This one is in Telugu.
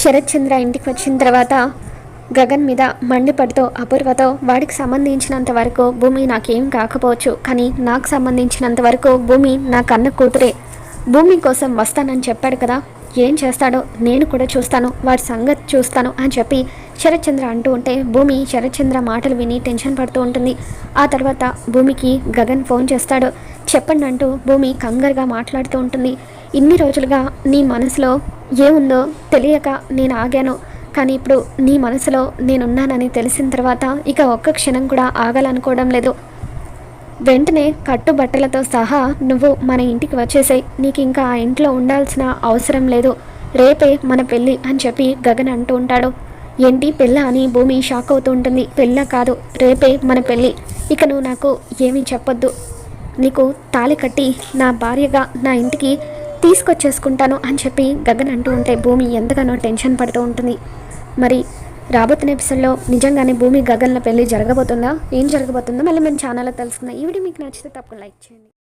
శరత్చంద్ర ఇంటికి వచ్చిన తర్వాత గగన్ మీద మండిపడుతూ అపూర్వతో వాడికి సంబంధించినంత వరకు భూమి నాకేం కాకపోవచ్చు కానీ నాకు సంబంధించినంత వరకు భూమి నా కన్న కూతురే. భూమి కోసం వస్తానని చెప్పాడు కదా ఏం చేస్తాడో నేను కూడా చూస్తాను వాడి సంగతి చూస్తాను అని చెప్పి శరత్చంద్ర అంటూ ఉంటే భూమి శరత్చంద్ర మాటలు విని టెన్షన్ పడుతూ ఉంటుంది. ఆ తర్వాత భూమికి గగన్ ఫోన్ చేస్తాడు. చెప్పండి అంటూ భూమి కంగారుగా మాట్లాడుతూ ఉంటుంది. ఇన్ని రోజులుగా నీ మనసులో ఏముందో తెలియక నేను ఆగాను. కానీ ఇప్పుడు నీ మనసులో నేనున్నానని తెలిసిన తర్వాత ఇక ఒక్క క్షణం కూడా ఆగాలనుకోవడం లేదు. వెంటనే కట్టుబట్టలతో సహా నువ్వు మన ఇంటికి వచ్చేసాయి. నీకు ఇంకా ఆ ఇంట్లో ఉండాల్సిన అవసరం లేదు. రేపే మన పెళ్ళి అని చెప్పి గగన్ అంటూ ఉంటాడు. ఏంటి పెళ్ళ అని భూమి షాక్ అవుతూ ఉంటుంది. పెళ్ళ కాదు రేపే మన పెళ్ళి. ఇక నువ్వు నాకు ఏమీ చెప్పొద్దు. నీకు తాళి కట్టి నా భార్యగా నా ఇంటికి తీసుకొచ్చేసుకుంటాను అని చెప్పి గగన్ అంటూ ఉంటే భూమి ఎంతగానో టెన్షన్ పడుతూ ఉంటుంది. మరి రాబోతున్న ఎపిసోడ్లో నిజంగానే భూమి గగన్ల పెళ్ళి జరగబోతుందా? ఏం జరగబోతుందో మళ్ళీ మేము ఛానల్లో తెలుసుకుందాం. ఈ వీడియో మీకు నచ్చితే తప్పకుండా లైక్ చేయండి.